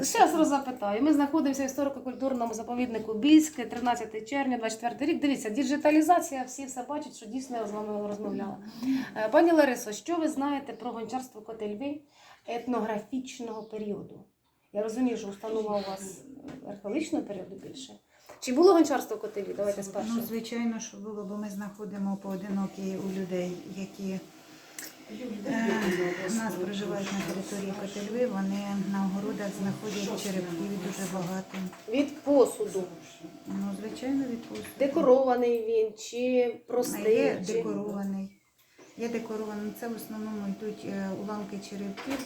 Зараз розпитаю. Ми знаходимося в історико-культурному заповіднику Більське, 13 червня, 24 рік. Дивіться, діджиталізація, всі все бачать, що дійсно я з вами розмовляла. Е, Пані Ларисо, що ви знаєте про гончарство Котельви етнографічного періоду? Я розумію, що установа у вас археологічного періоду більше. Чи було гончарство Котельві? Давайте спершу. Ну, звичайно, що було, бо ми знаходимо поодинокі у людей, які у нас проживають на території Котельви, вони на огородах знаходять черепків дуже багато. Від посуду. Ну, звичайно, від посуду. Декорований він чи простий? Є декорований. Є декорований. Це в основному йдуть е, уламки черепків,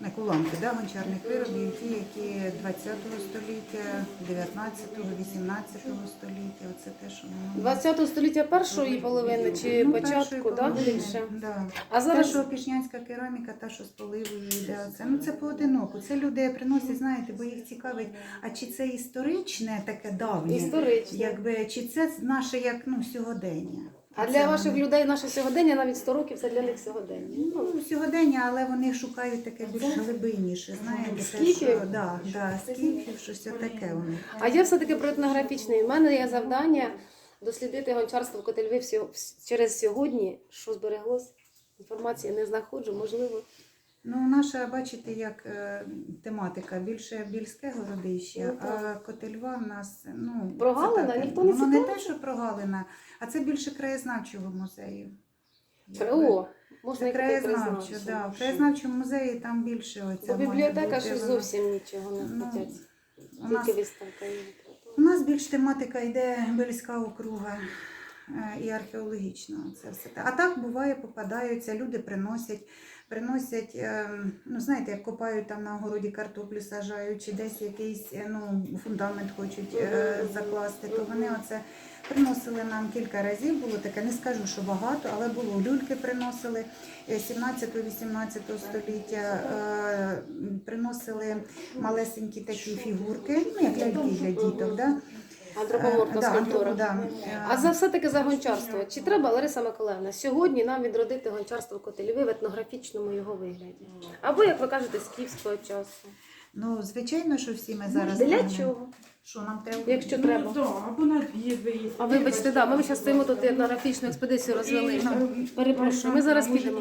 не уламки, да, гончарних виробів, ті, які 20 століття, 19-го, 18 століття. Оце те, що ми 20 століття першої половини чи Ну, початку, половини, більше? Да. А зараз що пішнянська кераміка, та, що з поливою йде. Це, ну, це поодиноко. Це люди приносять, знаєте, бо їх цікавить, а чи це історичне таке давнє, історично. якби, чи це наше як ну, сьогодення. А Це для вони- ваших людей наше сьогодення, навіть 100 років, це для них сьогодення. Ну, сьогодення, але вони шукають таке більш глибинніше, знаєте, те, Скіфів? да, да, скіфів, щось таке у них. А я все-таки про етнографічний. У мене є завдання дослідити гончарство в Котельві всього- вс- через сьогодні, що збереглось. Інформації не знаходжу, можливо. Ну, наша, бачите, як е, тематика більше більське городище, Ну, а котельва в нас ну Прогалина? це так, Ніхто не воно не цікавиться? те, що прогалина, а це більше краєзнавчого музею. О, можна Це і краєзнавчо, краєзнавчо. да. В краєзнавчому музеї там більше оця Бо бібліотека бути, ж вона- зовсім нічого не Ну, хотять. у нас Тільки виставка є. У нас більш тематика йде Бельська округа і археологічна. Це все. А так буває, попадаються, люди приносять, приносять, е, ну знаєте, як копають там на огороді картоплю, саджають, чи десь якийсь е, ну, фундамент хочуть е, закласти, то вони оце приносили нам кілька разів. Було таке, не скажу, що багато, але було люльки приносили 17-18 століття, е, приносили малесенькі такі фігурки, ну як ляльки для діток. Да? Антропоморфна Е, да, скульптура. да. А за все-таки за гончарство. Чи треба, Лариса Миколаївна, сьогодні нам відродити гончарство Котелєві в етнографічному його вигляді? Або, як ви кажете, скіфського часу. Ну, звичайно, що всі ми зараз. Для знаємо. чого? Що нам треба? Якщо Ну, треба. да, або на дві виїзди. А вибачте, да, ми зараз стоїмо тут етнографічну експедицію розвели. Ну, Перепрошую, ми зараз підемо.